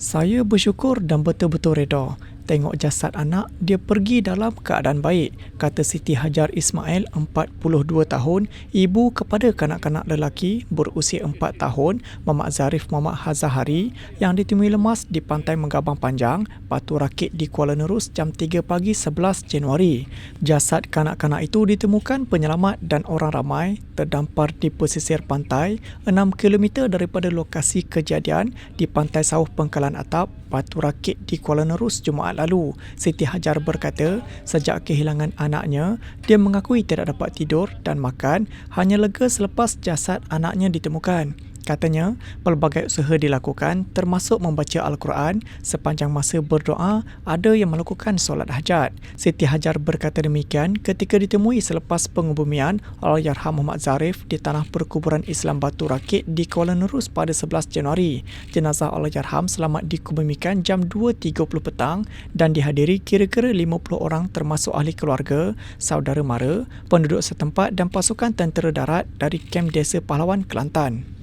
Saya bersyukur dan betul-betul reda tengok jasad anak dia pergi dalam keadaan baik, kata Siti Hajar Ismail, 42 tahun, ibu kepada kanak-kanak lelaki berusia 4 tahun, Mamak Zarif Mamak Hazahari yang ditemui lemas di Pantai Menggabang Panjang, Batu Rakit di Kuala Nerus jam 3 pagi 11 Januari. Jasad kanak-kanak itu ditemukan penyelamat dan orang ramai terdampar di pesisir pantai 6 km daripada lokasi kejadian di Pantai Sauh Pengkalan Atap, Batu Rakit di Kuala Nerus Jumaat lalu. Siti Hajar berkata, sejak kehilangan anaknya, dia mengakui tidak dapat tidur dan makan hanya lega selepas jasad anaknya ditemukan. Katanya, pelbagai usaha dilakukan termasuk membaca Al-Quran sepanjang masa berdoa ada yang melakukan solat hajat. Siti Hajar berkata demikian ketika ditemui selepas pengubumian Allahyarham Muhammad Zarif di Tanah Perkuburan Islam Batu Rakit di Kuala Nerus pada 11 Januari. Jenazah Allahyarham selamat dikubumikan jam 2.30 petang dan dihadiri kira-kira 50 orang termasuk ahli keluarga, saudara mara, penduduk setempat dan pasukan tentera darat dari kem Desa Pahlawan Kelantan.